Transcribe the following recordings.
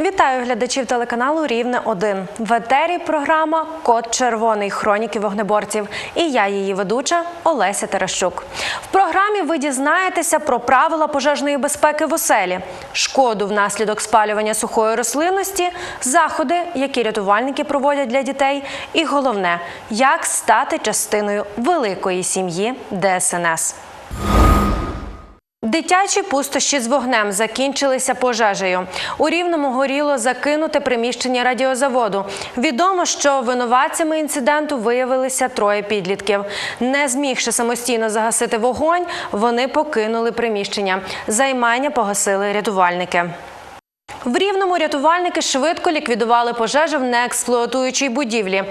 Вітаю глядачів телеканалу Рівне 1 В етері програма Код червоний хроніки вогнеборців. І я, її ведуча Олеся Терещук. В програмі ви дізнаєтеся про правила пожежної безпеки в оселі, шкоду внаслідок спалювання сухої рослинності, заходи, які рятувальники проводять для дітей, і головне, як стати частиною великої сім'ї ДСНС. Дитячі пустощі з вогнем закінчилися пожежею. У рівному горіло закинуте приміщення радіозаводу. Відомо, що винуватцями інциденту виявилися троє підлітків. Не змігши самостійно загасити вогонь, вони покинули приміщення. Займання погасили рятувальники. В Рівному рятувальники швидко ліквідували пожежу в неексплуатуючій будівлі.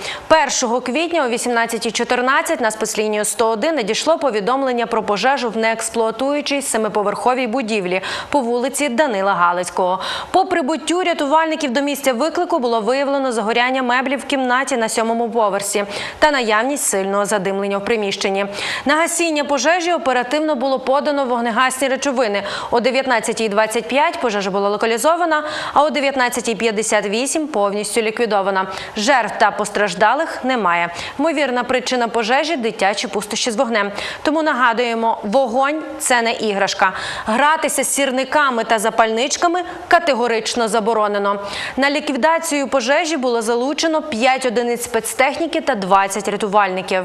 1 квітня о 18.14 на спецлінію 101 надійшло повідомлення про пожежу в неексплуатуючій семиповерховій будівлі по вулиці Данила Галицького. По прибуттю рятувальників до місця виклику було виявлено загоряння меблів в кімнаті на сьомому поверсі та наявність сильного задимлення в приміщенні. На гасіння пожежі оперативно було подано вогнегасні речовини. О 19.25 пожежа була локалізована, а о 19.58 повністю ліквідована. Жертв та постраждалих немає. Ймовірна причина пожежі дитячі пустощі з вогнем. Тому нагадуємо, вогонь це не іграшка. Гратися з сірниками та запальничками категорично заборонено. На ліквідацію пожежі було залучено 5 одиниць спецтехніки та 20 рятувальників.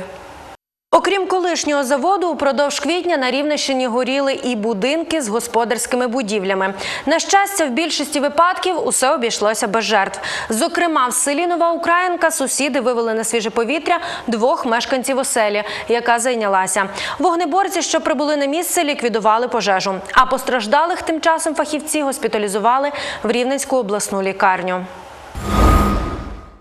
Окрім колишнього заводу, упродовж квітня на Рівненщині горіли і будинки з господарськими будівлями. На щастя, в більшості випадків усе обійшлося без жертв. Зокрема, в селі Нова Українка сусіди вивели на свіже повітря двох мешканців оселі, яка зайнялася. Вогнеборці, що прибули на місце, ліквідували пожежу. А постраждалих тим часом фахівці госпіталізували в Рівненську обласну лікарню.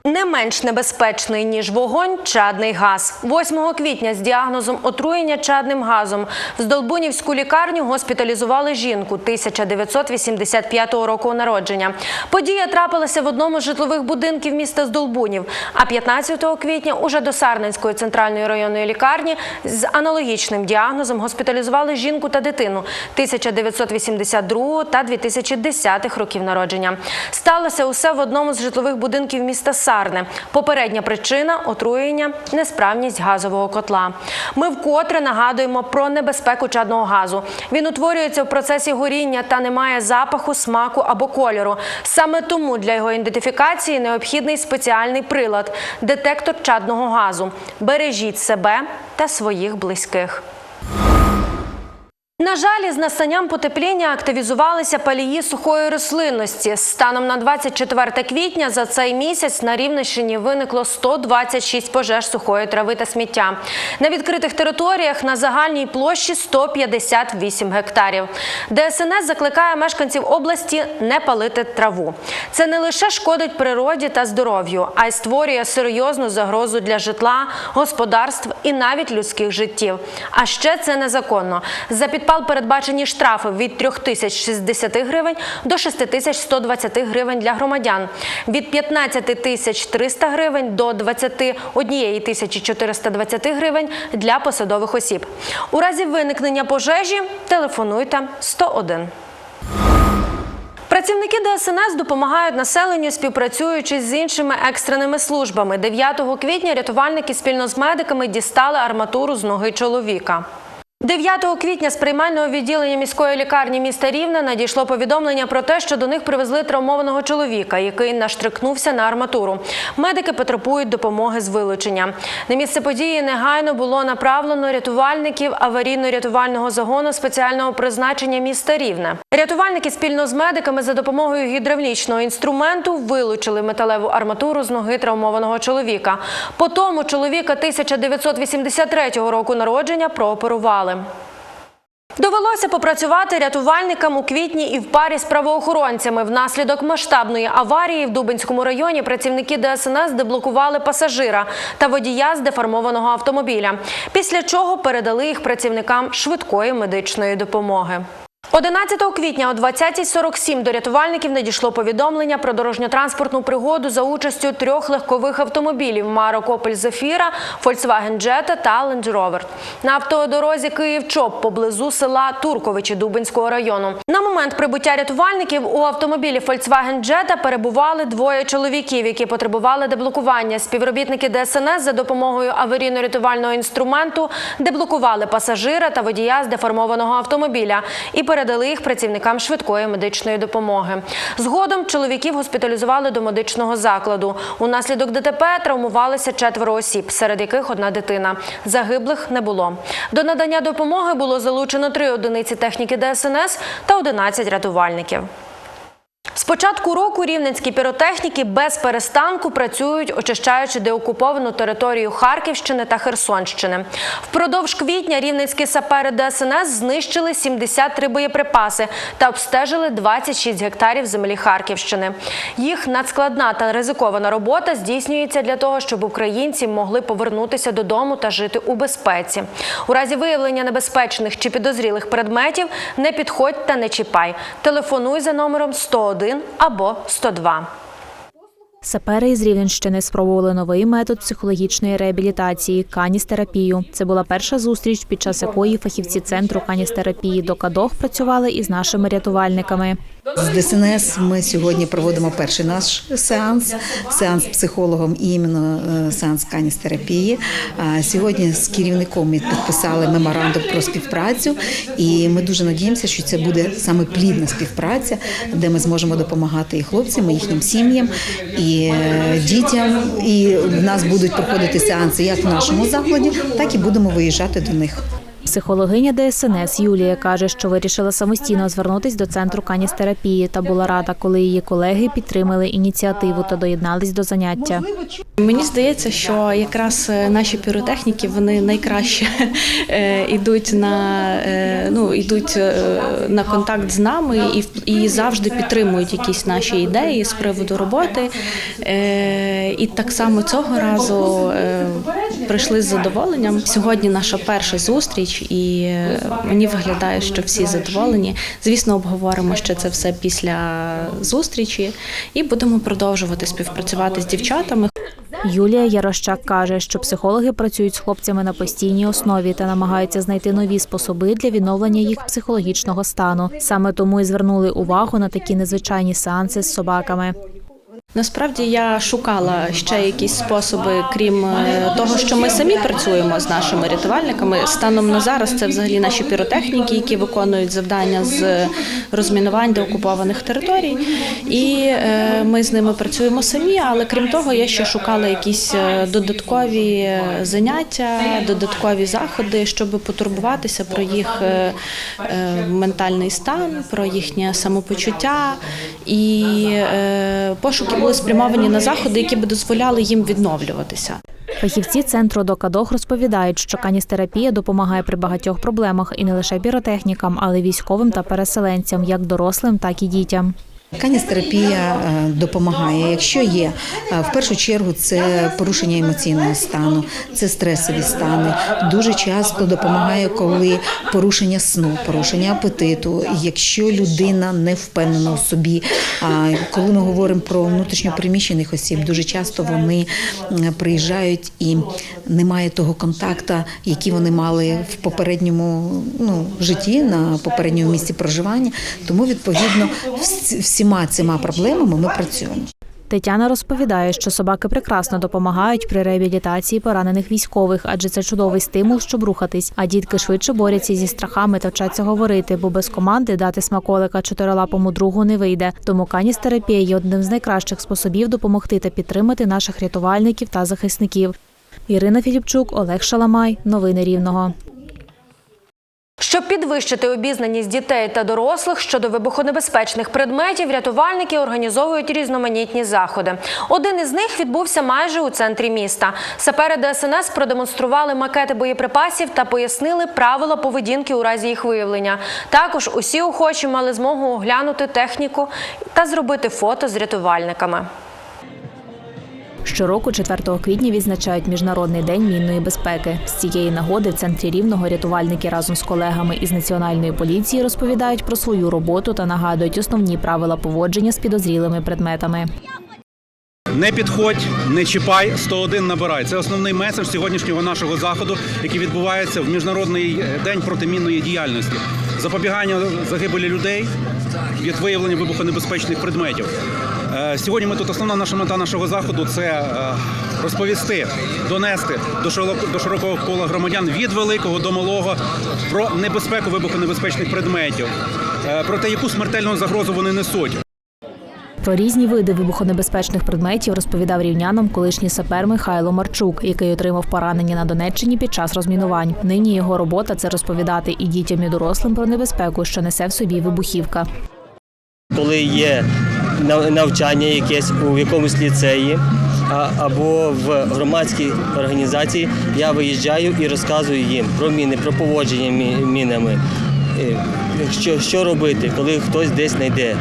Не менш небезпечний ніж вогонь чадний газ. 8 квітня з діагнозом отруєння чадним газом в Здолбунівську лікарню госпіталізували жінку 1985 року народження. Подія трапилася в одному з житлових будинків міста Здолбунів. А 15 квітня уже до Сарненської центральної районної лікарні з аналогічним діагнозом госпіталізували жінку та дитину 1982 та 2010 років народження. Сталося усе в одному з житлових будинків міста Сарне. Попередня причина отруєння несправність газового котла. Ми вкотре нагадуємо про небезпеку чадного газу. Він утворюється в процесі горіння та не має запаху, смаку або кольору. Саме тому для його ідентифікації необхідний спеціальний прилад детектор чадного газу. Бережіть себе та своїх близьких. На жаль, із настанням потепління активізувалися палії сухої рослинності. Станом на 24 квітня за цей місяць на Рівненщині виникло 126 пожеж сухої трави та сміття. На відкритих територіях на загальній площі 158 гектарів. ДСНС закликає мешканців області не палити траву. Це не лише шкодить природі та здоров'ю, а й створює серйозну загрозу для житла, господарств і навіть людських життів. А ще це незаконно. За підпал передбачені штрафи від 3060 гривень до 6120 гривень для громадян, від 15 тисяч 300 гривень до 21 тисячі 420 гривень для посадових осіб. У разі виникнення пожежі телефонуйте 101. Працівники ДСНС допомагають населенню, співпрацюючи з іншими екстреними службами. 9 квітня рятувальники спільно з медиками дістали арматуру з ноги чоловіка. 9 квітня з приймального відділення міської лікарні міста Рівне надійшло повідомлення про те, що до них привезли травмованого чоловіка, який наштрикнувся на арматуру. Медики потребують допомоги з вилучення. На місце події негайно було направлено рятувальників аварійно-рятувального загону спеціального призначення міста Рівне. Рятувальники спільно з медиками за допомогою гідравлічного інструменту вилучили металеву арматуру з ноги травмованого чоловіка. По тому чоловіка 1983 року народження прооперували. Довелося попрацювати рятувальникам у квітні і в парі з правоохоронцями. Внаслідок масштабної аварії в Дубинському районі працівники ДСНС деблокували пасажира та водія з деформованого автомобіля. Після чого передали їх працівникам швидкої медичної допомоги. 11 квітня о 20.47 до рятувальників надійшло повідомлення про дорожньо-транспортну пригоду за участю трьох легкових автомобілів марок Opel Zafira, Volkswagen Jetta та Land Rover. На автодорозі Київ-Чоп поблизу села Турковичі Дубинського району. На момент прибуття рятувальників у автомобілі Volkswagen Jetta перебували двоє чоловіків, які потребували деблокування. Співробітники ДСНС за допомогою аварійно-рятувального інструменту деблокували пасажира та водія з деформованого автомобіля і передали їх працівникам швидкої медичної допомоги. Згодом чоловіків госпіталізували до медичного закладу. Унаслідок ДТП травмувалися четверо осіб, серед яких одна дитина. Загиблих не було. До надання допомоги було залучено три одиниці техніки ДСНС та 11 рятувальників. З початку року рівненські піротехніки без перестанку працюють, очищаючи деокуповану територію Харківщини та Херсонщини. Впродовж квітня рівненські сапери ДСНС знищили 73 боєприпаси та обстежили 26 гектарів землі Харківщини. Їх надскладна та ризикована робота здійснюється для того, щоб українці могли повернутися додому та жити у безпеці. У разі виявлення небезпечних чи підозрілих предметів не підходь та не чіпай. Телефонуй за номером 101 або 102. Сапери із Рівненщини спробували новий метод психологічної реабілітації каністерапію. Це була перша зустріч, під час якої фахівці центру каністерапії до КАДОГ працювали із нашими рятувальниками. З ДСНС ми сьогодні проводимо перший наш сеанс, сеанс з психологом і іменно е, сеанс каністерапії. Сьогодні з керівником ми підписали меморандум про співпрацю, і ми дуже надіємося, що це буде саме плідна співпраця, де ми зможемо допомагати і хлопцям, і їхнім сім'ям, і е, дітям. І в нас будуть проходити сеанси як в нашому закладі, так і будемо виїжджати до них. Психологиня ДСНС Юлія каже, що вирішила самостійно звернутись до центру каністерапії та була рада, коли її колеги підтримали ініціативу та доєднались до заняття. Мені здається, що якраз е, наші піротехніки вони найкраще е, йдуть на е, ну йдуть е, на контакт з нами і і завжди підтримують якісь наші ідеї з приводу роботи. Е, І так само цього разу е, прийшли з задоволенням. Сьогодні наша перша зустріч, і е, мені виглядає, що всі задоволені. Звісно, обговоримо ще це все після зустрічі, і будемо продовжувати співпрацювати з дівчатами. Юлія Ярощак каже, що психологи працюють з хлопцями на постійній основі та намагаються знайти нові способи для відновлення їх психологічного стану. Саме тому і звернули увагу на такі незвичайні сеанси з собаками. Насправді я шукала ще якісь способи, крім е, того, що ми самі працюємо з нашими рятувальниками. Станом на зараз це взагалі наші піротехніки, які виконують завдання з розмінувань деокупованих територій. І е, ми з ними працюємо самі. Але крім того, я ще шукала якісь е, додаткові заняття, додаткові заходи, щоб потурбуватися про їх ментальний стан, про їхнє самопочуття і пошуки були спрямовані на заходи, які би дозволяли їм відновлюватися. Фахівці центру Докадох розповідають, що каністерапія допомагає при багатьох проблемах і не лише піротехнікам, але й військовим та переселенцям, як дорослим, так і дітям. Каністерапія е, допомагає. Якщо є е, в першу чергу це порушення емоційного стану, це стресові стани. Дуже часто допомагає, коли порушення сну, порушення апетиту. Якщо людина не впевнена у собі. Коли ми говоримо про внутрішньопереміщених осіб, дуже часто вони приїжджають і немає того контакту, який вони мали в попередньому ну, житті на попередньому місці проживання. Тому відповідно всі- всіма цими проблемами ми працюємо. Тетяна розповідає, що собаки прекрасно допомагають при реабілітації поранених військових, адже це чудовий стимул, щоб рухатись. А дітки швидше борються зі страхами та вчаться говорити, бо без команди дати смаколика чотирилапому другу не вийде. Тому каністерапія є одним з найкращих способів допомогти та підтримати наших рятувальників та захисників. Ірина Філіпчук, Олег Шаламай. Новини Рівного. Щоб підвищити обізнаність дітей та дорослих щодо вибухонебезпечних предметів, рятувальники організовують різноманітні заходи. Один із них відбувся майже у центрі міста. Сапери ДСНС продемонстрували макети боєприпасів та пояснили правила поведінки у разі їх виявлення. Також усі охочі мали змогу оглянути техніку та зробити фото з рятувальниками. Щороку, 4 квітня, відзначають Міжнародний день мінної безпеки. З цієї нагоди в центрі рівного рятувальники разом з колегами із національної поліції розповідають про свою роботу та нагадують основні правила поводження з підозрілими предметами. Не підходь, не чіпай, 101 набирай. Це основний меседж сьогоднішнього нашого заходу, який відбувається в міжнародний е, день протимінної діяльності. Запобігання загибелі людей від виявлення вибухонебезпечних предметів. Е, Сьогодні ми тут основна наша мета нашого заходу це е, розповісти, донести до широко- до широкого кола громадян від великого до малого про небезпеку вибухонебезпечних предметів, е, про те, яку смертельну загрозу вони несуть. Про різні види вибухонебезпечних предметів розповідав рівнянам колишній сапер Михайло Марчук, який отримав поранення на Донеччині під час розмінувань. Нині його робота це розповідати і дітям, і дорослим про небезпеку, що несе в собі вибухівка. коли є навчання якесь у якомусь ліцеї або в громадській організації, я виїжджаю і розказую їм про міни, про поводження мінами, е, що, що робити, коли хтось десь знайде,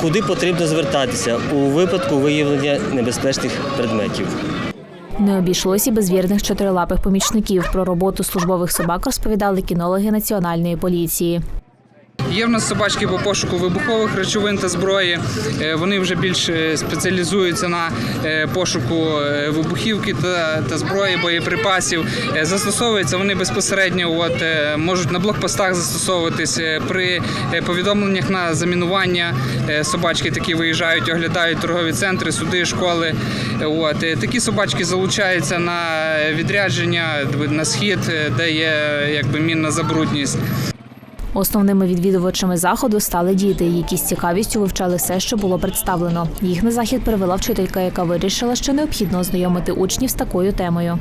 куди потрібно звертатися у випадку виявлення небезпечних предметів. Не обійшлося без вірних чотирилапих помічників. Про роботу службових собак розповідали кінологи національної поліції. Є в нас собачки по пошуку вибухових речовин та зброї. Е, Вони вже більш спеціалізуються на е, пошуку е, вибухівки та, та зброї, боєприпасів. Застосовуються вони безпосередньо, от можуть на блокпостах застосовуватись при повідомленнях на замінування. Собачки такі виїжджають, оглядають торгові центри, суди, школи. От такі собачки залучаються на відрядження на схід, де є якби мінна забрудність. Основними відвідувачами заходу стали діти, які з цікавістю вивчали все, що було представлено. Їх на захід привела вчителька, яка вирішила, що необхідно ознайомити учнів з такою темою.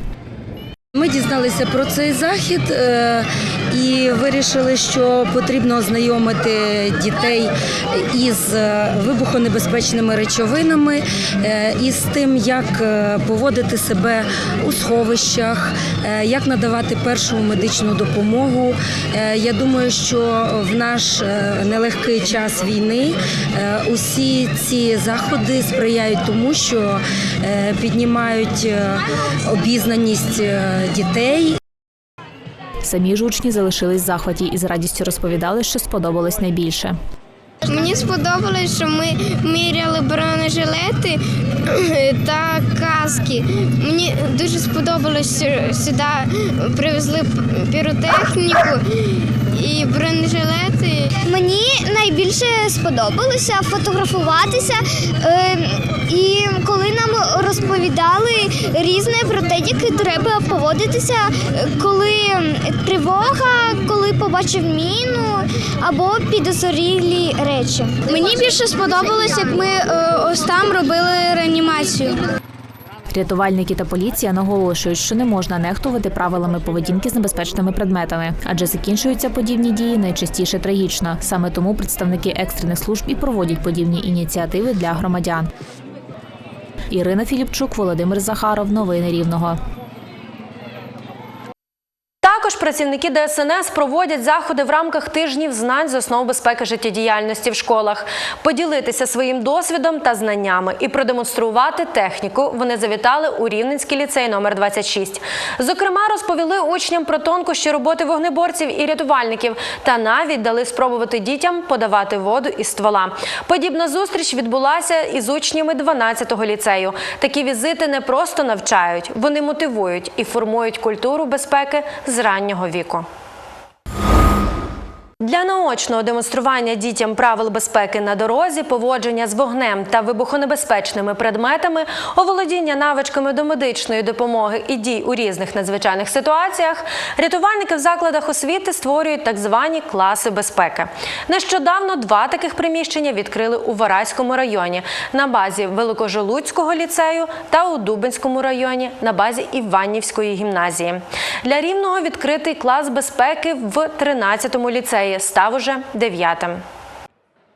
Ми дізналися про цей захід е, і вирішили, що потрібно ознайомити дітей із е, вибухонебезпечними речовинами, е, і з тим, як е, поводити себе у сховищах, як надавати першу медичну допомогу. Я думаю, що в наш нелегкий час війни усі ці заходи сприяють тому, що піднімають обізнаність дітей Самі ж учні залишились в захваті і з радістю розповідали, що сподобалось найбільше. Мені сподобалось, що ми міряли бронежилети та каски. Мені дуже сподобалось, що сюди привезли піротехніку і бронежилети. Мені найбільше сподобалося фотографуватися. е, І коли нам розповідали різне про те, як треба поводитися, коли тривога, коли побачив міну або підозрілі речі. Мені більше сподобалось, як ми е, ось там робили реанімацію. Рятувальники та поліція наголошують, що не можна нехтувати правилами поведінки з небезпечними предметами, адже закінчуються подібні дії найчастіше трагічно. Саме тому представники екстрених служб і проводять подібні ініціативи для громадян. Ірина Філіпчук, Володимир Захаров. Новини Рівного. Працівники ДСНС проводять заходи в рамках тижнів знань з основ безпеки життєдіяльності в школах. Поділитися своїм досвідом та знаннями і продемонструвати техніку. Вони завітали у Рівненський ліцей номер 26. Зокрема, розповіли учням про тонкощі роботи вогнеборців і рятувальників, та навіть дали спробувати дітям подавати воду із ствола. Подібна зустріч відбулася із учнями 12-го ліцею. Такі візити не просто навчають, вони мотивують і формують культуру безпеки з раннього віку. Для наочного демонстрування дітям правил безпеки на дорозі, поводження з вогнем та вибухонебезпечними предметами, оволодіння навичками до медичної допомоги і дій у різних надзвичайних ситуаціях, рятувальники в закладах освіти створюють так звані класи безпеки. Нещодавно два таких приміщення відкрили у Вараському районі на базі Великожолуцького ліцею та у Дубинському районі на базі Іванівської гімназії. Для рівного відкритий клас безпеки в 13-му ліцеї став уже дев'ятим.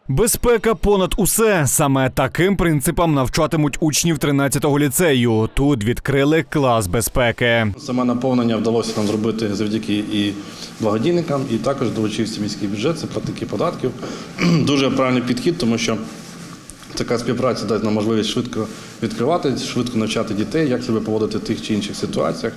Безпека понад усе. Саме таким принципам навчатимуть учнів 13-го ліцею. Тут відкрили клас безпеки. Саме наповнення вдалося нам зробити завдяки і благодійникам, і також долучився міський бюджет, це платники податків. Дуже правильний підхід, тому що Така співпраця дасть нам можливість швидко відкривати, швидко навчати дітей, як себе поводити в тих чи інших ситуаціях,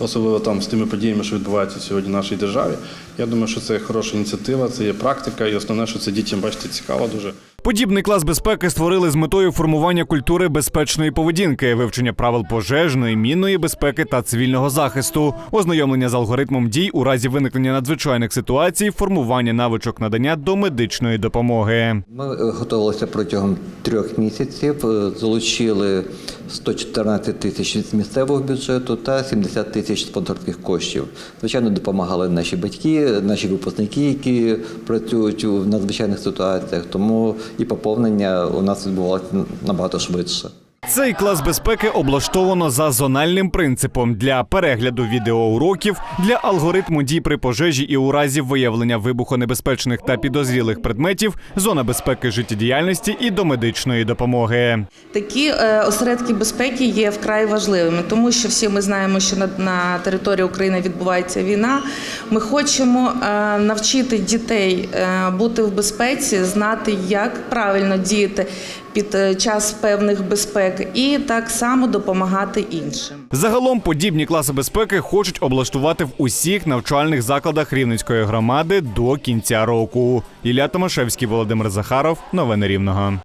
особливо там з тими подіями, що відбуваються сьогодні в нашій державі. Я думаю, що це хороша ініціатива, це є практика, і основне, що це дітям, бачите, цікаво дуже. Подібний клас безпеки створили з метою формування культури безпечної поведінки, вивчення правил пожежної, мінної безпеки та цивільного захисту, ознайомлення з алгоритмом дій у разі виникнення надзвичайних ситуацій, формування навичок надання домедичної допомоги. Ми е, готувалися протягом трьох місяців, е, залучили 114 тисяч з місцевого бюджету та 70 тисяч спонсорських коштів. Звичайно, допомагали наші батьки, наші випускники, які працюють у надзвичайних ситуаціях. Тому і поповнення у нас відбувалося набагато швидше. Цей клас безпеки облаштовано за зональним принципом для перегляду відеоуроків, для алгоритму дій при пожежі і у разі виявлення вибухонебезпечних та підозрілих предметів, зона безпеки життєдіяльності і до медичної допомоги. Такі е, осередки безпеки є вкрай важливими, тому що всі ми знаємо, що на, території України відбувається війна. Ми хочемо е, навчити дітей е, бути в безпеці, знати, як правильно діяти під час певних безпек, і так само допомагати іншим. Загалом подібні класи безпеки хочуть облаштувати в усіх навчальних закладах Рівненської громади до кінця року. Ілля Томашевський, Володимир Захаров. Новини Рівного.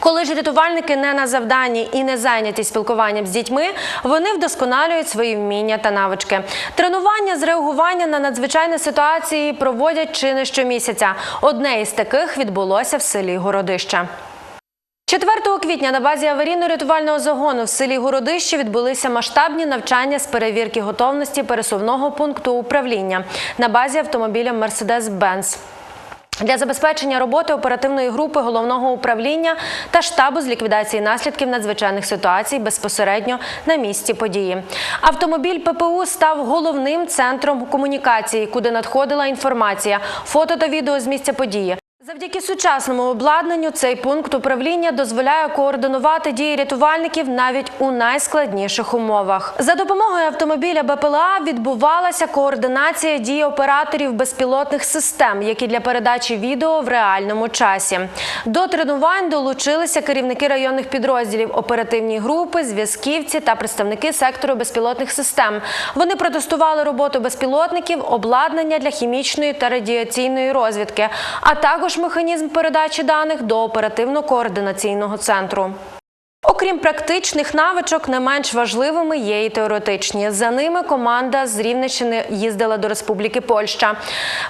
Коли ж рятувальники не на завданні і не зайняті спілкуванням з дітьми, вони вдосконалюють свої вміння та навички. Тренування з реагування на надзвичайні ситуації проводять чи не щомісяця. Одне із таких відбулося в селі Городище. 4 квітня на базі аварійно-рятувального загону в селі Городище відбулися масштабні навчання з перевірки готовності пересувного пункту управління на базі автомобіля Mercedes-Benz. Для забезпечення роботи оперативної групи головного управління та штабу з ліквідації наслідків надзвичайних ситуацій безпосередньо на місці події. Автомобіль ППУ став головним центром комунікації, куди надходила інформація, фото та відео з місця події. Завдяки сучасному обладнанню цей пункт управління дозволяє координувати дії рятувальників навіть у найскладніших умовах. За допомогою автомобіля БПЛА відбувалася координація дій операторів безпілотних систем, які для передачі відео в реальному часі. До тренувань долучилися керівники районних підрозділів, оперативні групи, зв'язківці та представники сектору безпілотних систем. Вони протестували роботу безпілотників, обладнання для хімічної та радіаційної розвідки, а також механізм передачі даних до оперативно-координаційного центру. Окрім практичних навичок, не менш важливими є і теоретичні. За ними команда з Рівненщини їздила до Республіки Польща.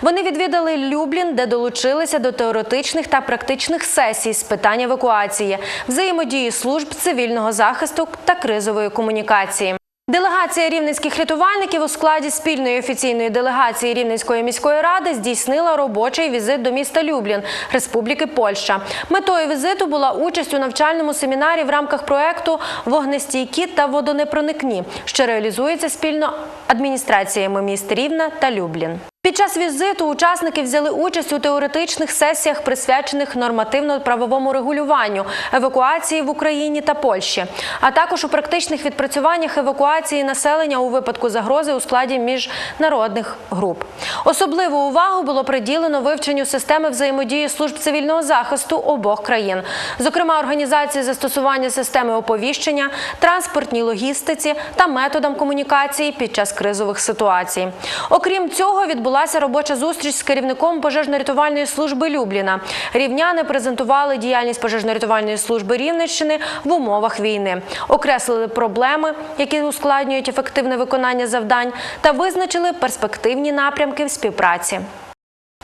Вони відвідали Люблін, де долучилися до теоретичних та практичних сесій з питань евакуації, взаємодії служб цивільного захисту та кризової комунікації. Делегація рівненських рятувальників у складі спільної офіційної делегації Рівненської міської ради здійснила робочий візит до міста Люблін, Республіки Польща. Метою візиту була участь у навчальному семінарі в рамках проекту Вогнестійкі та водонепроникні, що реалізується спільно адміністраціями міст Рівна та Люблін. Під час візиту учасники взяли участь у теоретичних сесіях, присвячених нормативно-правовому регулюванню, евакуації в Україні та Польщі, а також у практичних відпрацюваннях евакуації населення у випадку загрози у складі міжнародних груп. Особливу увагу було приділено вивченню системи взаємодії служб цивільного захисту обох країн, зокрема організації застосування системи оповіщення, транспортній логістиці та методам комунікації під час кризових ситуацій. Окрім цього, відбулася робоча зустріч з керівником пожежно-рятувальної служби Любліна. Рівняни презентували діяльність пожежно-рятувальної служби Рівненщини в умовах війни, окреслили проблеми, які ускладнюють ефективне виконання завдань, та визначили перспективні напрямки в співпраці.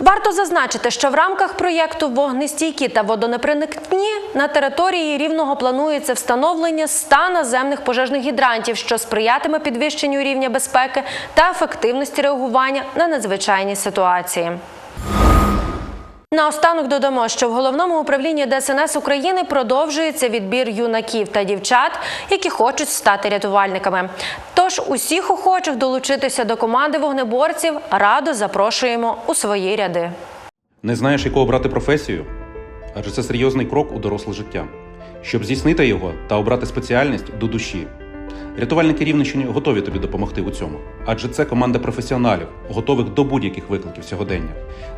Варто зазначити, що в рамках проєкту Вогнестійкі та водонепроникні на території рівного планується встановлення 100 наземних пожежних гідрантів, що сприятиме підвищенню рівня безпеки та ефективності реагування на надзвичайні ситуації. Наостанок додамо, що в головному управлінні ДСНС України продовжується відбір юнаків та дівчат, які хочуть стати рятувальниками. Тож усіх охочих долучитися до команди вогнеборців радо запрошуємо у свої ряди. Не знаєш, яку обрати професію? Адже це серйозний крок у доросле життя. Щоб здійснити його та обрати спеціальність до душі. Рятувальники Рівненщини готові тобі допомогти у цьому, адже це команда професіоналів, готових до будь-яких викликів сьогодення.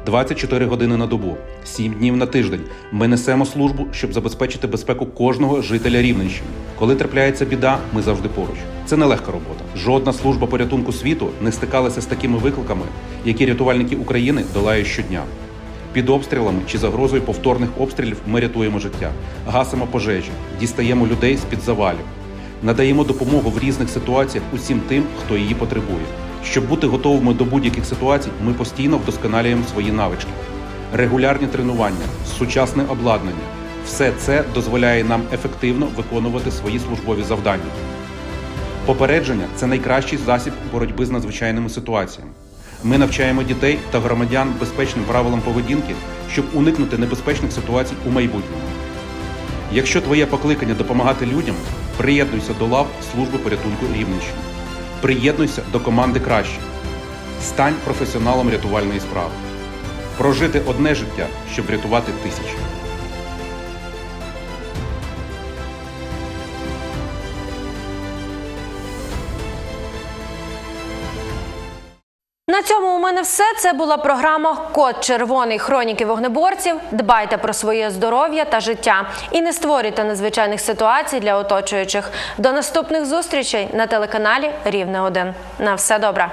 24 години на добу, 7 днів на тиждень. Ми несемо службу, щоб забезпечити безпеку кожного жителя Рівненщини. Коли трапляється біда, ми завжди поруч. Це нелегка робота. Жодна служба порятунку світу не стикалася з такими викликами, які рятувальники України долають щодня. Під обстрілами чи загрозою повторних обстрілів ми рятуємо життя, гасимо пожежі, дістаємо людей з-під завалів, надаємо допомогу в різних ситуаціях усім тим, хто її потребує. Щоб бути готовими до будь-яких ситуацій, ми постійно вдосконалюємо свої навички. Регулярні тренування, сучасне обладнання все це дозволяє нам ефективно виконувати свої службові завдання. Попередження це найкращий засіб боротьби з надзвичайними ситуаціями. Ми навчаємо дітей та громадян безпечним правилам поведінки, щоб уникнути небезпечних ситуацій у майбутньому. Якщо твоє покликання допомагати людям, приєднуйся до лав служби порятунку Рівненщини. Приєднуйся до команди краще. Стань професіоналом рятувальної справи. Прожити одне життя, щоб врятувати тисячі. Мене все. Це була програма Код червоний хроніки вогнеборців. Дбайте про своє здоров'я та життя і не створюйте надзвичайних ситуацій для оточуючих. До наступних зустрічей на телеканалі Рівне 1. На все добре.